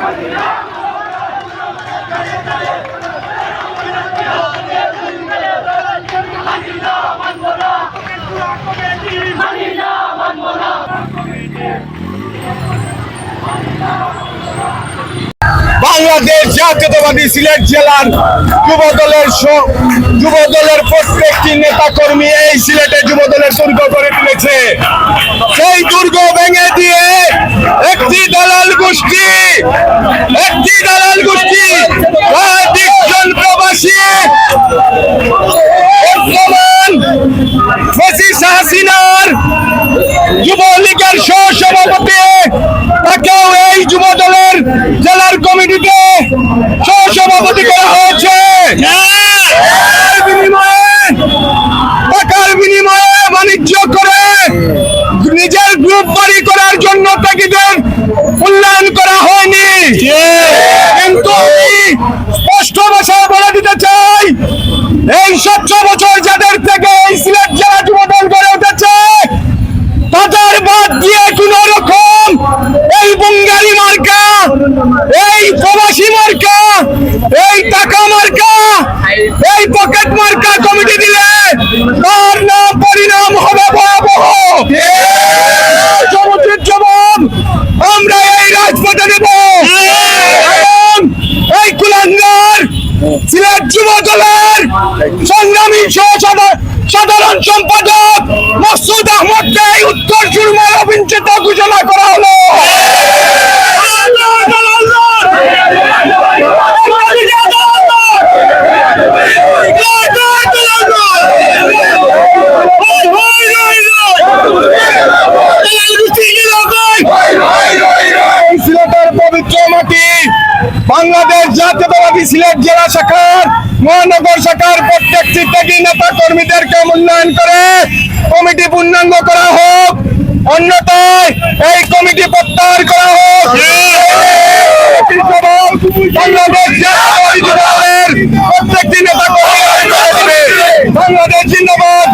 Hadi lan! Bangladesh জাতীয়তাবাদী সিলেট জেলার যুব দলের স- যুব প্রত্যেকটি নেতা কর্মী এই সিলেটে যুব দলের দুর্গ করে তুলেছে। সেই দুর্গ ভেঙে দিয়ে একটি দালাল গোষ্ঠী, একটি ফেসিস হাসিনার যুবলীগের সহসভাপতি, তাকেও এই যুব দলের জেলার কমিটিতে সহসভাপতি করা হয়েছে। টাকার বিনিময়ে বাণিজ্য করে নিজের গ্রুপ বাড়ি করার জন্য তাকিদের মূল্যায়ন করা হয়নি। কিন্তু স্পষ্ট ভাষায় বলে দিতে চাই, এই স্বচ্ছ বছর যাদের থেকে এই সিলেট জেলা যুবদল গড়ে উঠেছে তাদের বাদ দিয়ে কোন রকম এই বঙ্গালী মার্কা এই প্রবাসী মার্কা এই টাকা মার্কা এই পকেট মার্কা কমিটি দিলে তার নাম পরিণাম হবে ভয়াবহ। সমুদ্রের জবাব আমরা এই রাজপথে দেব এই কুলাঙ্গার সিলেট যুব দলের সংগ্রামী সাধারণ সম্পাদক মসুদ আহমদকে এই উত্তর সুরমায় অবিঞ্চিত ঘোষণা করা হলো। বাংলাদেশ জাতীয়তাবাদী সিলেট জেলা শাখার, মহানগর শাখার প্রত্যেকটি ত্যাগী নেতা কর্মীদেরকে মূল্যায়ন করে কমিটি পূর্ণাঙ্গ করা হোক। অন্যথায় এই কমিটি প্রত্যাহার করা হোক। বাংলাদেশ প্রত্যেকটি নেতা বাংলাদেশ জিন্দাবাদ।